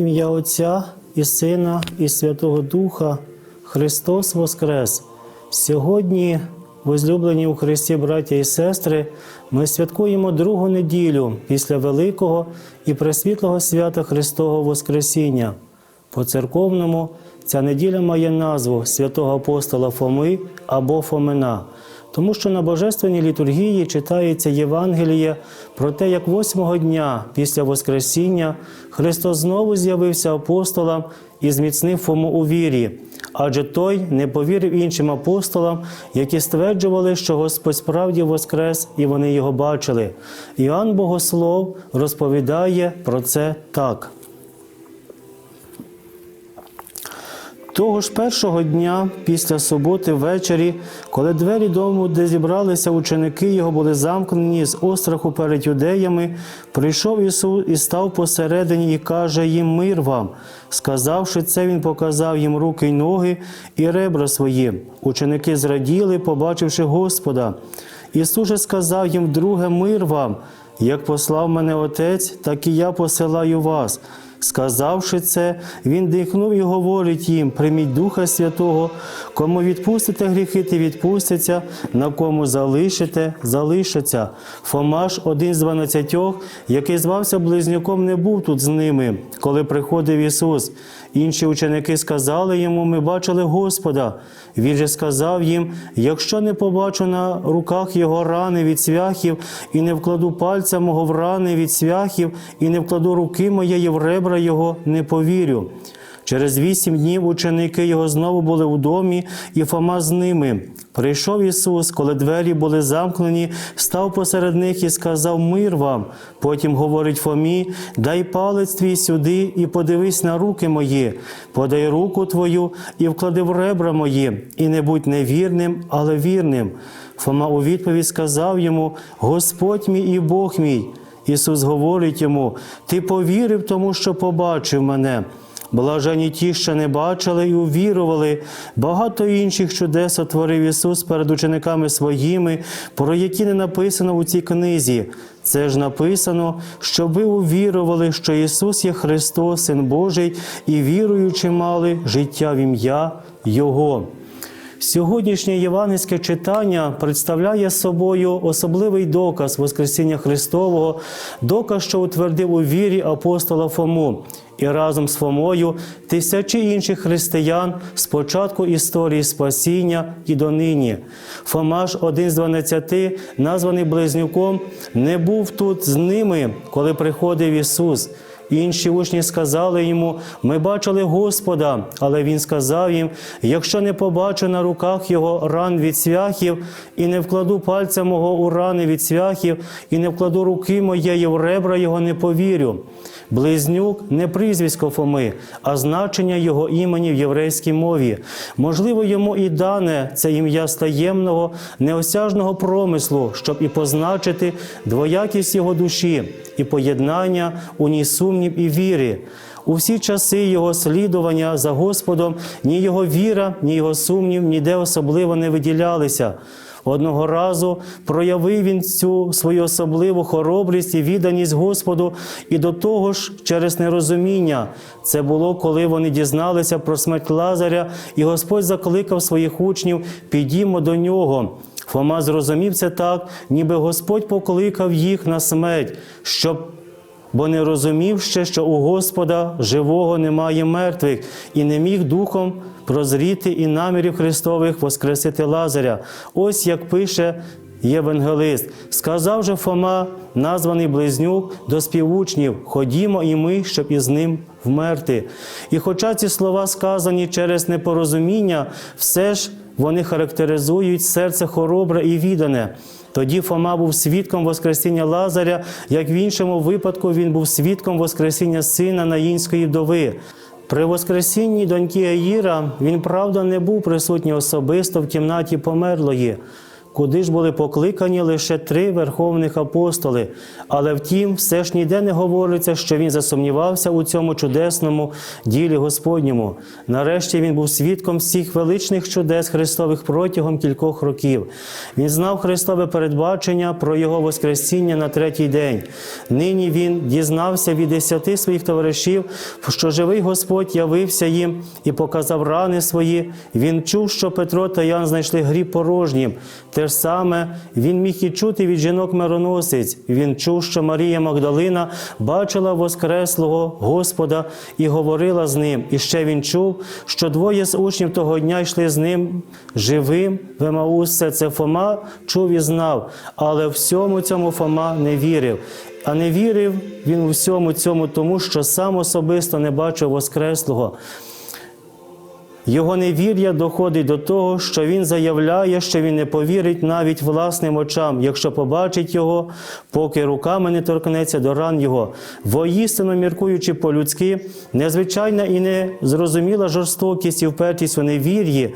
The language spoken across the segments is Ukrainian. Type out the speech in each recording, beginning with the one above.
Ім'я Отця і Сина, і Святого Духа Христос Воскрес! Сьогодні, возлюблені у Христі браття і сестри, ми святкуємо другу неділю після Великого і Пресвітлого свята Христового Воскресіння. По церковному ця неділя має назву святого апостола Фоми або Фомина, тому що на Божественній літургії читається Євангеліє про те, як восьмого дня після Воскресіння Христос знову з'явився апостолам і зміцнив Фому у вірі, адже той не повірив іншим апостолам, які стверджували, що Господь справді воскрес, і вони його бачили. Іоанн Богослов розповідає про це так. Того ж першого дня після суботи ввечері, коли двері дому, де зібралися ученики його, були замкнені з остраху перед юдеями, прийшов Ісус і став посередині і каже їм мир вам. Сказавши це, Він показав їм руки й ноги і ребра свої. Ученики зраділи, побачивши Господа. Ісус же сказав їм вдруге мир вам. Як послав мене Отець, так і я посилаю вас. Сказавши це, він дихнув і говорить їм: прийміть Духа Святого, кому відпустите гріхи, ти відпустяться, на кому залишите, залишаться. Фомаш, один з дванадцятьох, який звався близнюком, не був тут з ними, коли приходив Ісус. Інші ученики сказали йому: Ми бачили Господа. Він же сказав їм: якщо не побачу на руках його рани від свяхів, і не вкладу пальця мого в рани від свяхів, і не вкладу руки моєї в ребра його, не повірю. Через вісім днів ученики його знову були в домі, і Фома з ними. Прийшов Ісус, коли двері були замкнені, став посеред них і сказав Мир вам. Потім говорить Фомі: Дай палець твій сюди і подивись на руки мої, подай руку твою і вклади в ребра мої, і не будь невірним, але вірним. Фома у відповідь сказав йому: Господь мій і Бог мій. Ісус говорить йому: Ти повірив тому, що побачив мене. Блажені ті, що не бачили і увірували. Багато інших чудес отворив Ісус перед учениками своїми, про які не написано у цій книзі. Це ж написано, щоб ви увірували, що Ісус є Христос, Син Божий, і віруючи мали життя в ім'я Його. Сьогоднішнє євангельське читання представляє собою особливий доказ Воскресіння Христового, доказ, що утвердив у вірі апостола Фому, і разом з Фомою тисячі інших християн з початку історії спасіння і донині. Фома ж, один з дванадцяти, названий Близнюком, не був тут з ними, коли приходив Ісус. Інші учні сказали йому: Ми бачили Господа, але він сказав їм: якщо не побачу на руках його ран від свяхів, і не вкладу пальця мого у рани від свяхів, і не вкладу руки моєї в ребра його, не повірю. Близнюк не прізвисько Фоми, а значення його імені в єврейській мові. Можливо, йому і дане це ім'я з таємного, неосяжного промислу, щоб і позначити двоякість його душі, і поєднання у ній сумнів і віри. У всі часи його слідування за Господом ні його віра, ні його сумнів ніде особливо не виділялися. Одного разу проявив він цю свою особливу хоробрість і відданість Господу, і до того ж, через нерозуміння, це було, коли вони дізналися про смерть Лазаря, і Господь закликав своїх учнів: підімо до нього. Фома зрозумів це так, ніби Господь покликав їх на смерть, щоб бо не розумів ще, що у Господа живого немає мертвих, і не міг духом прозріти і намірів Христових воскресити Лазаря. Ось як пише Євангелист. Сказав же Фома, названий близнюк, до співучнів: Ходімо і ми, щоб із ним вмерти. І хоча ці слова сказані через непорозуміння, все ж вони характеризують серце хоробре і віддане. Тоді Фома був свідком Воскресіння Лазаря, як в іншому випадку він був свідком Воскресіння сина Наїнської вдови. При Воскресінні доньки Аїра він, правда, не був присутній особисто в кімнаті померлої. Куди ж були покликані лише три верховних апостоли. Але втім, все ж ніде не говориться, що він засумнівався у цьому чудесному ділі Господньому. Нарешті він був свідком всіх величних чудес Христових протягом кількох років. Він знав Христове передбачення про його Воскресіння на третій день. Нині він дізнався від десяти своїх товаришів, що живий Господь явився їм і показав рани свої. Він чув, що Петро та Ян знайшли гріб порожнім. Те ж саме він міг і чути від жінок мироносиць. Він чув, що Марія Магдалина бачила Воскреслого Господа і говорила з ним. І ще він чув, що двоє з учнів того дня йшли з ним живим в Емаус. Все це Фома чув і знав, але всьому цьому Фома не вірив. А не вірив він у всьому цьому, тому що сам особисто не бачив Воскреслого. Його невір'я доходить до того, що він заявляє, що він не повірить навіть власним очам, якщо побачить його, поки руками не торкнеться до ран його. Воістину, міркуючи по-людськи, незвичайна і незрозуміла жорстокість і впертість у невір'ї.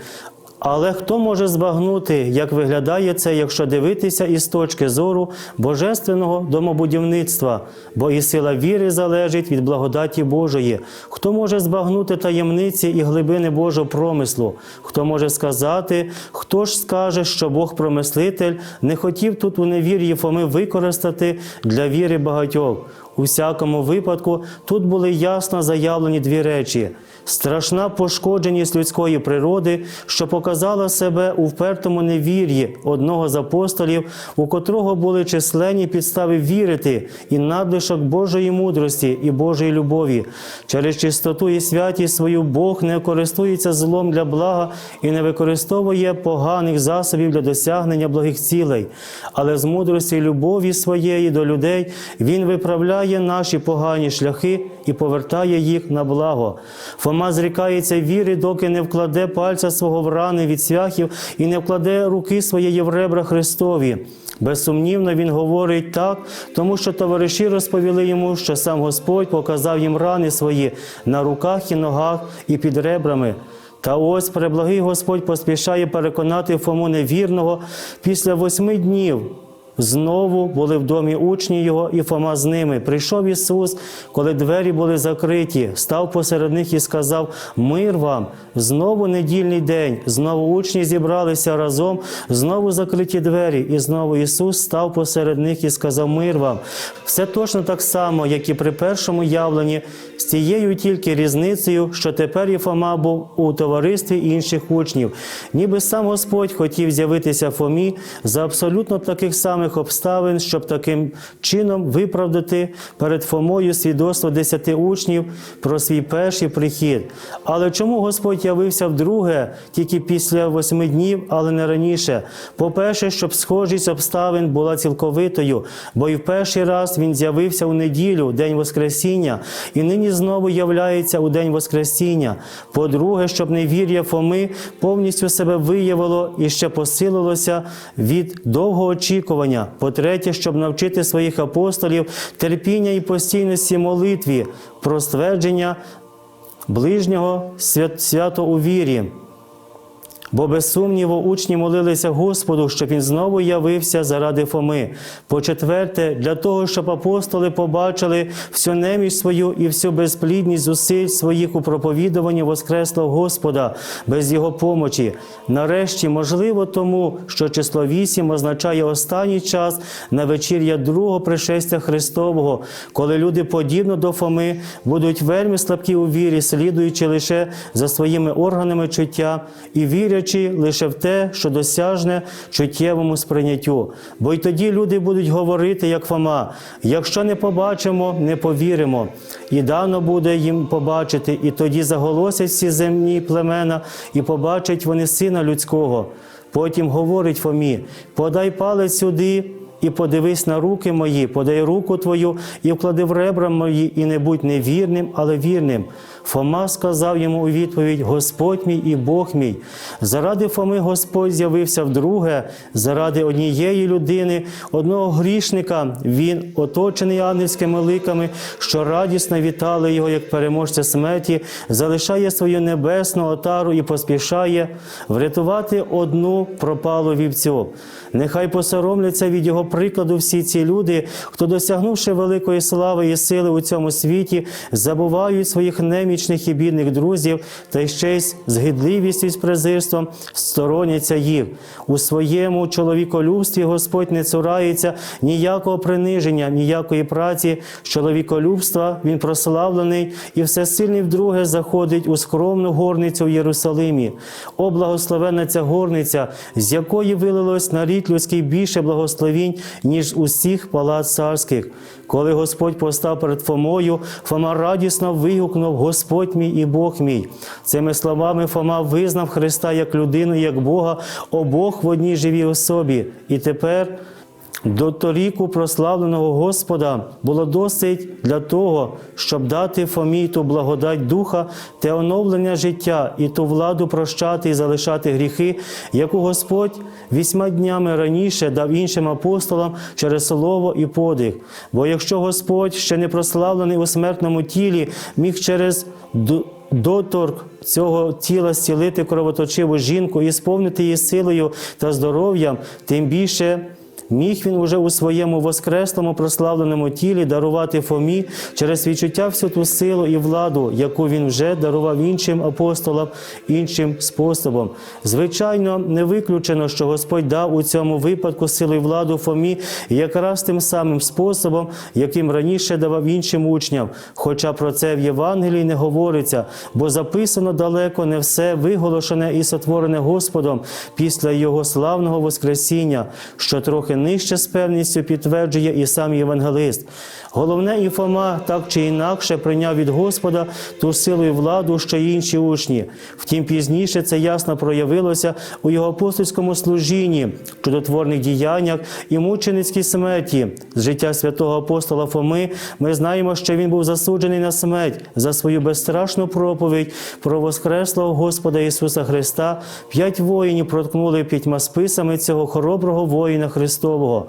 Але хто може збагнути, як виглядає це, якщо дивитися із точки зору божественного домобудівництва, бо і сила віри залежить від благодаті Божої. Хто може збагнути таємниці і глибини Божого промислу? Хто може сказати, хто ж скаже, що Бог промислитель не хотів тут у невір'ї Фоми використати для віри багатьох? У всякому випадку тут були ясно заявлені дві речі: страшна пошкодженість людської природи, що показала себе у впертому невір'ї одного з апостолів, у котрого були численні підстави вірити, і надлишок Божої мудрості і Божої любові. Через чистоту і святість свою Бог не користується злом для блага і не використовує поганих засобів для досягнення благих цілей, але з мудрості і любові своєї до людей Він виправляє наші погані шляхи і повертає їх на благо. Фома зрікається віри, доки не вкладе пальця свого в рани від свяхів і не вкладе руки своєї в ребра Христові. Безсумнівно він говорить так, тому що товариші розповіли йому, що сам Господь показав їм рани свої на руках і ногах і під ребрами. Та ось преблагий Господь поспішає переконати Фому невірного після восьми днів. Знову були в домі учні його, і Фома з ними. Прийшов Ісус, коли двері були закриті, став посеред них і сказав: Мир вам! Знову недільний день, знову учні зібралися разом, знову закриті двері, і знову Ісус став посеред них і сказав: Мир вам! Все точно так само, як і при першому явленні, з тією тільки різницею, що тепер і Фома був у товаристві інших учнів, ніби сам Господь хотів з'явитися Фомі за абсолютно таких самих обставин, щоб таким чином виправдати перед Фомою свідоцтво десяти учнів про свій перший прихід. Але чому Господь явився вдруге тільки після восьми днів, але не раніше? По-перше, щоб схожість обставин була цілковитою, бо і в перший раз він з'явився у неділю, день Воскресіння, і нині знову являється у день Воскресіння. По-друге, щоб невір'я Фоми повністю себе виявило і ще посилилося від довгого очікування. По-третє, щоб навчити своїх апостолів терпіння і постійності молитві про ствердження ближнього свят- свято у вірі. Бо без сумніву учні молилися Господу, щоб він знову явився заради Фоми. По-четверте, для того, щоб апостоли побачили всю неміч свою і всю безплідність зусиль своїх у проповідуванні Воскреслого Господа без його помочі. Нарешті, можливо, тому, що число вісім означає останній час на вечір'я другого пришестя Христового, коли люди, подібно до Фоми, будуть вельми слабкі у вірі, слідуючи лише за своїми органами чуття і вірячи лише в те, що досяжне чуттєвому сприйняттю. Бо й тоді люди будуть говорити, як Фома: якщо не побачимо, не повіримо. І дано буде їм побачити, і тоді заголосять всі земні племена, і побачать вони сина людського. Потім говорить Фомі: подай палець сюди. І подивись на руки мої, подай руку твою і вклади в ребра мої, і не будь невірним, але вірним. Фома сказав йому у відповідь: Господь мій і Бог мій. Заради Фоми Господь з'явився вдруге, заради однієї людини, одного грішника. Він, оточений ангельськими ликами, що радісно вітали його як переможця смерті, залишає свою небесну отару і поспішає врятувати одну пропалу вівцю. Нехай посоромляться від його прикладу всі ці люди, хто, досягнувши великої слави і сили у цьому світі, забувають своїх немічних і бідних друзів та ще й з гидливістю з презирством стороняться їх. У своєму чоловіколюбстві Господь не цурається ніякого приниження, ніякої праці. З чоловіколюбства він прославлений і всесильний вдруге заходить у скромну горницю в Єрусалимі. О, благословенна ця горниця, з якої вилилось на рід людський більше благословінь, ніж усіх палац царських. Коли Господь постав перед Фомою, Фома радісно вигукнув Господь мій і Бог мій. Цими словами Фома визнав Христа як людину, як Бога, обох в одній живій особі. І тепер до торіку прославленого Господа було досить для того, щоб дати Фомі ту благодать духа те оновлення життя і ту владу прощати і залишати гріхи, яку Господь вісьма днями раніше дав іншим апостолам через слово і подих. Бо якщо Господь ще не прославлений у смертному тілі, міг через доторк цього тіла зцілити кровоточиву жінку і сповнити її силою та здоров'ям, тим більше. Міг він уже у своєму воскреслому прославленому тілі дарувати Фомі через відчуття всю ту силу і владу, яку він вже дарував іншим апостолам іншим способом. Звичайно, не виключено, що Господь дав у цьому випадку силу і владу Фомі якраз тим самим способом, яким раніше давав іншим учням. Хоча про це в Євангелії не говориться, бо записано далеко не все виголошене і сотворене Господом після Його славного Воскресіння, що трохи нижче з певністю підтверджує і сам євангелист. Головне, і Фома так чи інакше прийняв від Господа ту силу і владу, що й інші учні. Втім, пізніше це ясно проявилося у його апостольському служінні, чудотворних діяннях і мученицькій смерті. З життя святого апостола Фоми ми знаємо, що він був засуджений на смерть за свою безстрашну проповідь про воскреслого Господа Ісуса Христа. П'ять воїнів проткнули п'ятьма списами цього хороброго воїна Христового.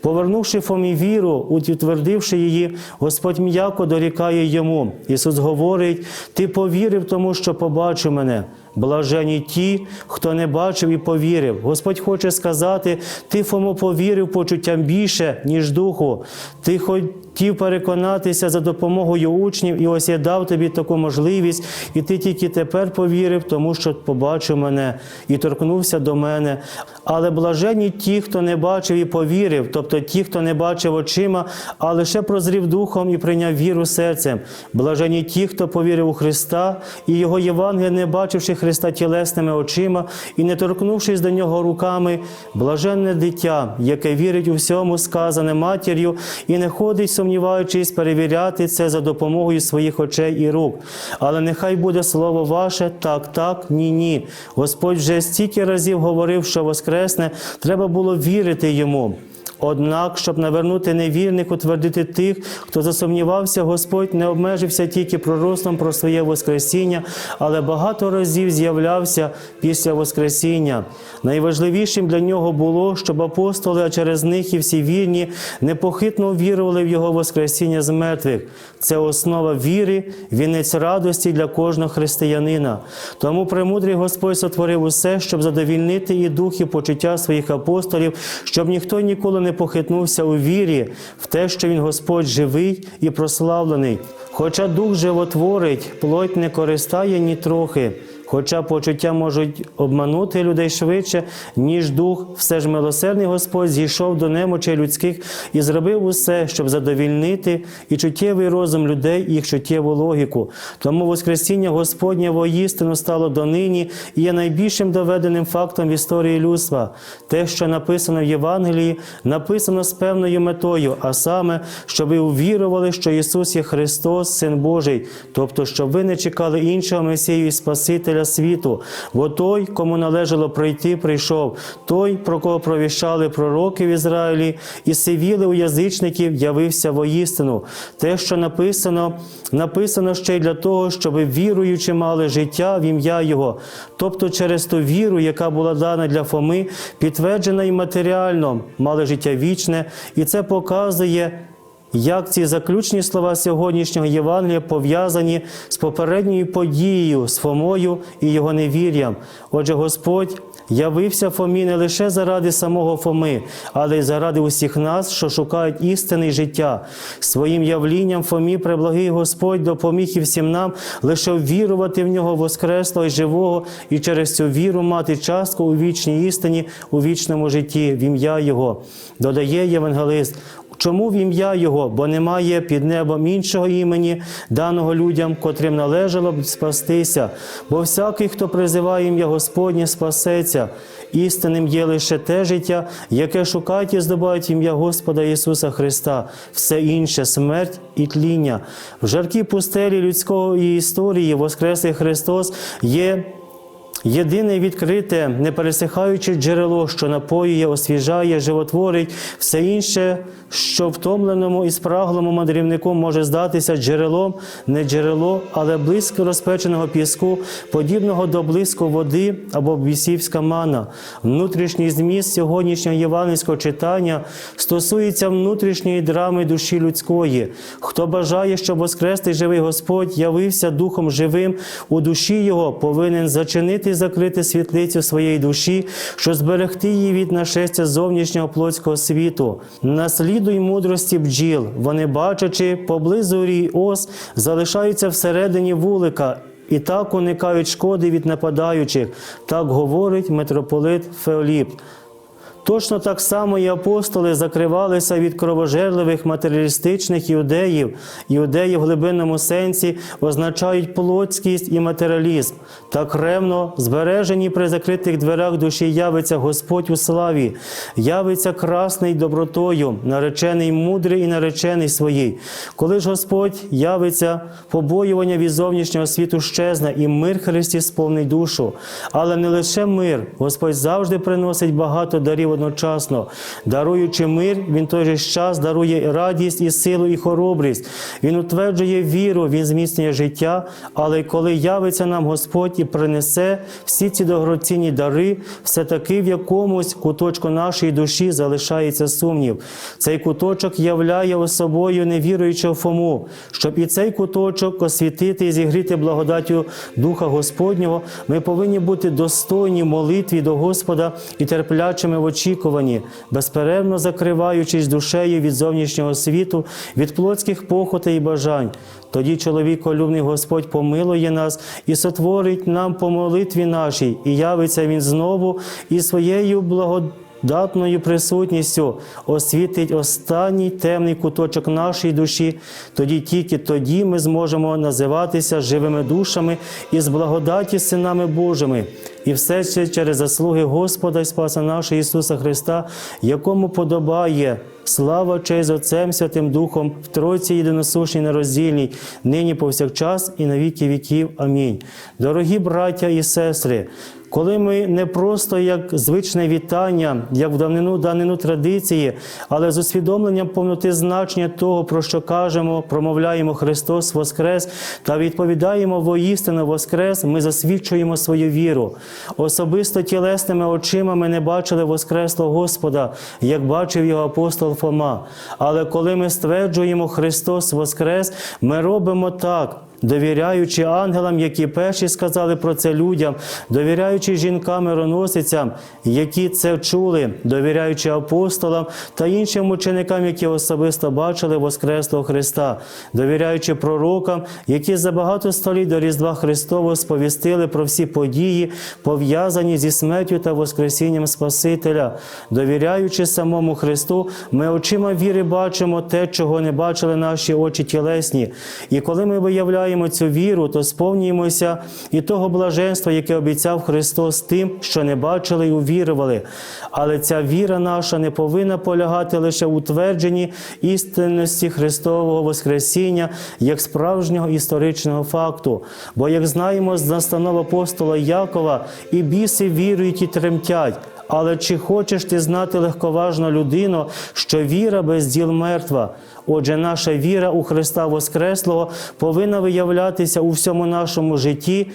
Повернувши Фомі віру, утвердивши її, Господь м'яко дорікає йому. Ісус говорить: Ти повірив тому, що побачив мене. Блажені ті, хто не бачив і повірив. Господь хоче сказати: ти Фомо повірив почуттям більше, ніж духу. Ти хотів переконатися за допомогою учнів, і ось я дав тобі таку можливість, і ти тільки тепер повірив, тому що побачив мене і торкнувся до мене. Але блажені ті, хто не бачив і повірив, тобто ті, хто не бачив очима, а лише прозрів духом і прийняв віру серцем. Блажені ті, хто повірив у Христа і його Євангелія, не бачивши Христа тілесними очима і не торкнувшись до нього руками, блаженне дитя, яке вірить у всьому, сказане матір'ю, і не ходить, сумніваючись, перевіряти це за допомогою своїх очей і рук. Але нехай буде слово ваше так, так, ні, ні. Господь вже стільки разів говорив, що воскресне, треба було вірити йому. Однак, щоб навернути невірних, утвердити тих, хто засумнівався, Господь не обмежився тільки пророцтвом про своє Воскресіння, але багато разів з'являвся після Воскресіння. Найважливішим для нього було, щоб апостоли, а через них і всі вірні, непохитно вірували в Його Воскресіння з мертвих. Це основа віри, вінець радості для кожного християнина. Тому премудрий Господь сотворив усе, щоб задовільнити і дух, і почуття своїх апостолів, щоб ніхто ніколи не похитнувся у вірі в те, що він Господь живий і прославлений. Хоча дух животворить, плоть не користає ні трохи. Хоча почуття можуть обманути людей швидше, ніж дух, все ж милосердний Господь зійшов до немочей людських і зробив усе, щоб задовільнити і чуттєвий розум людей, і їх чуттєву логіку. Тому Воскресіння Господнє воістину стало донині і є найбільшим доведеним фактом в історії людства. Те, що написано в Євангелії, написано з певною метою, а саме, щоб ви увірували, що Ісус є Христос, Син Божий, тобто, щоб ви не чекали іншого Месію і Спасителя Спасителя світу, бо той, кому належало прийти, прийшов, той, про кого провіщали пророки в Ізраїлі, і сивіли у язичників, явився воістину. Те, що написано, написано ще й для того, щоб віруючи мали життя в ім'я Його, тобто через ту віру, яка була дана для Фоми, підтверджена і матеріально, мали життя вічне, і це показує. Як ці заключні слова сьогоднішнього Євангелія пов'язані з попередньою подією, з Фомою і його невір'ям. Отже, Господь явився Фомі не лише заради самого Фоми, але й заради усіх нас, що шукають істини й життя. Своїм явлінням Фомі преблагий Господь допоміг і всім нам лише ввірувати в нього воскреслого і живого, і через цю віру мати частку у вічній істині, у вічному житті, в ім'я Його. Додає євангелист. Чому в ім'я Його? Бо немає під небом іншого імені, даного людям, котрим належало б спастися. Бо всякий, хто призиває ім'я Господнє, спасеться. Істинним є лише те життя, яке шукають і здобувають ім'я Господа Ісуса Христа, все інше смерть і тління. В жаркій пустелі людської історії Воскреслий Христос є Єдине відкрите, непересихаюче джерело, що напоює, освіжає, животворить, все інше, що втомленому і спраглому мандрівнику може здатися джерелом, не джерело, але блиск розпеченого піску, подібного до блиску води або бісівська мана. Внутрішній зміст сьогоднішнього євангельського читання стосується внутрішньої драми душі людської. Хто бажає, щоб воскреслий живий Господь явився духом живим у душі його, повинен зачинити і закрити світлицю своєї душі, щоб зберегти її від нашестя зовнішнього плотського світу. Наслідуй мудрості бджіл, вони, бачачи поблизу рій ос, залишаються всередині вулика. І так уникають шкоди від нападаючих, так говорить митрополит Феоліп. Точно так само і апостоли закривалися від кровожерливих матеріалістичних іудеїв. Іудеї в глибинному сенсі означають плотськість і матеріалізм. Так ревно, збережені при закритих дверях душі явиться Господь у славі, явиться красний добротою, наречений мудрий і наречений своїй. Коли ж Господь явиться, побоювання від зовнішнього світу щезне, і мир Христі сповнить душу. Але не лише мир, Господь завжди приносить багато дарів одночасно. Даруючи мир, Він той же час дарує радість, і силу, і хоробрість. Він утверджує віру, Він зміцнює життя. Але коли явиться нам Господь і принесе всі ці дорогоцінні дари, все таки в якомусь куточку нашої душі залишається сумнів. Цей куточок являє собою невіруючого Фому, щоб і цей куточок освітити і зігріти благодаттю Духа Господнього, ми повинні бути достойні молитві до Господа і терплячими в очікуванні, безперервно закриваючись душею від зовнішнього світу, від плотських похотей і бажань. Тоді чоловіколюбний Господь помилує нас і сотворить нам по молитві нашій, і явиться Він знову і своєю благодатною присутністю освітить останній темний куточок нашої душі. Тоді тільки тоді ми зможемо називатися живими душами і з благодаті синами Божими. І все це через заслуги Господа і Спаса нашого Ісуса Христа, якому подобає слава честь Отцем Святим Духом в Тройці єдиносушній нероздільній, нині повсякчас і на віки віків. Амінь. Дорогі браття і сестри, коли ми не просто як звичне вітання, як в давнину данину традиції, але з усвідомленням повноти значення того, про що кажемо, промовляємо Христос Воскрес та відповідаємо воістину Воскрес, ми засвідчуємо свою віру. Особисто тілесними очима ми не бачили Воскреслого Господа, як бачив його апостол Фома. Але коли ми стверджуємо Христос Воскрес, ми робимо так. Довіряючи ангелам, які перші сказали про це людям, довіряючи жінкам-мироносицям, які це чули, довіряючи апостолам та іншим ученикам, які особисто бачили Воскреслого Христа, довіряючи пророкам, які за багато століть до Різдва Христового сповістили про всі події, пов'язані зі смертю та Воскресінням Спасителя, довіряючи самому Христу, ми очима віри бачимо те, чого не бачили наші очі тілесні. І коли ми виявляємо виявляємо цю віру, то сповнюємося і того блаженства, яке обіцяв Христос тим, що не бачили і увірували. Але ця віра наша не повинна полягати лише у твердженні істинності Христового Воскресіння як справжнього історичного факту. Бо, як знаємо з настанов апостола Якова, і біси вірують і тремтять. Але чи хочеш ти знати легковажно людину, що віра без діл мертва? Отже, наша віра у Христа Воскреслого повинна виявлятися у всьому нашому житті,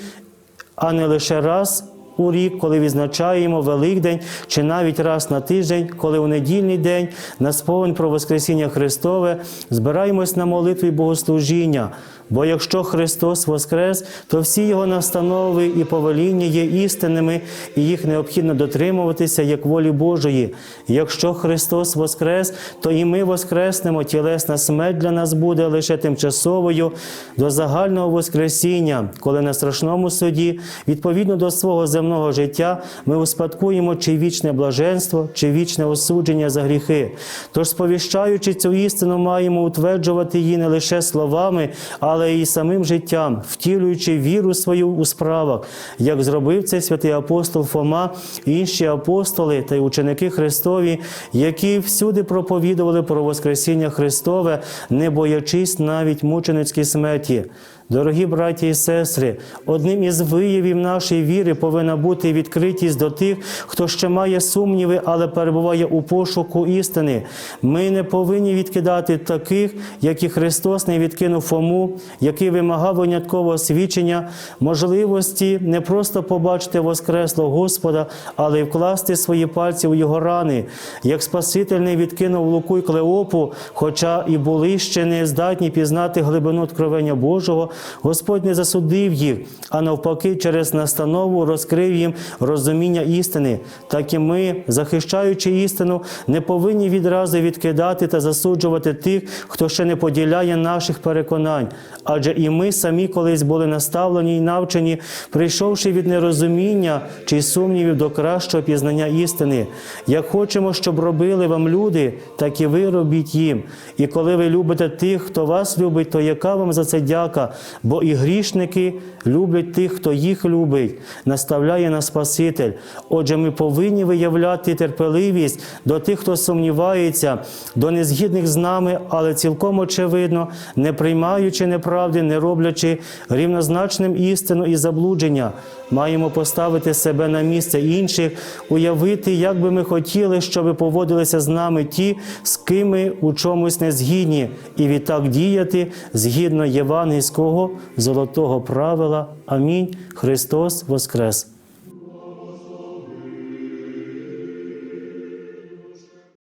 а не лише раз у рік, коли відзначаємо Великдень, чи навіть раз на тиждень, коли у недільний день на сповнь про Воскресіння Христове збираємось на молитві богослужіння. Бо якщо Христос Воскрес, то всі Його настанови і повеління є істинними, і їх необхідно дотримуватися як волі Божої. Якщо Христос Воскрес, то і ми воскреснемо, тілесна смерть для нас буде лише тимчасовою до загального Воскресіння, коли на страшному суді, відповідно до свого земного життя, ми успадкуємо чи вічне блаженство, чи вічне осудження за гріхи. Тож, сповіщаючи цю істину, маємо утверджувати її не лише словами, але й самим життям, втілюючи віру свою у справах, як зробив це святий апостол Фома, інші апостоли та й ученики Христові, які всюди проповідували про Воскресіння Христове, не боячись навіть мученицькій смерті. Дорогі браті і сестри, одним із виявів нашої віри повинна бути відкритість до тих, хто ще має сумніви, але перебуває у пошуку істини. Ми не повинні відкидати таких, як і Христос не відкинув Фому, який вимагав виняткового свідчення, можливості не просто побачити Воскреслого Господа, але й вкласти свої пальці у його рани. Як Спаситель не відкинув Луку й Клеопу, хоча і були ще не здатні пізнати глибину откровення Божого, Господь не засудив їх, а навпаки, через настанову розкрив їм розуміння істини. Так і ми, захищаючи істину, не повинні відразу відкидати та засуджувати тих, хто ще не поділяє наших переконань. Адже і ми самі колись були наставлені і навчені, прийшовши від нерозуміння чи сумнівів до кращого пізнання істини. Як хочемо, щоб робили вам люди, так і ви робіть їм. І коли ви любите тих, хто вас любить, то яка вам за це дяка? Бо і грішники люблять тих, хто їх любить, наставляє на Спаситель. Отже, ми повинні виявляти терпеливість до тих, хто сумнівається, до незгідних з нами, але цілком очевидно, не приймаючи неправди, не роблячи рівнозначним істину і заблудження. Маємо поставити себе на місце інших, уявити, як би ми хотіли, щоб поводилися з нами ті, з ким ми у чомусь не згідні, і відтак діяти згідно євангельського золотого правила. Амінь. Христос Воскрес!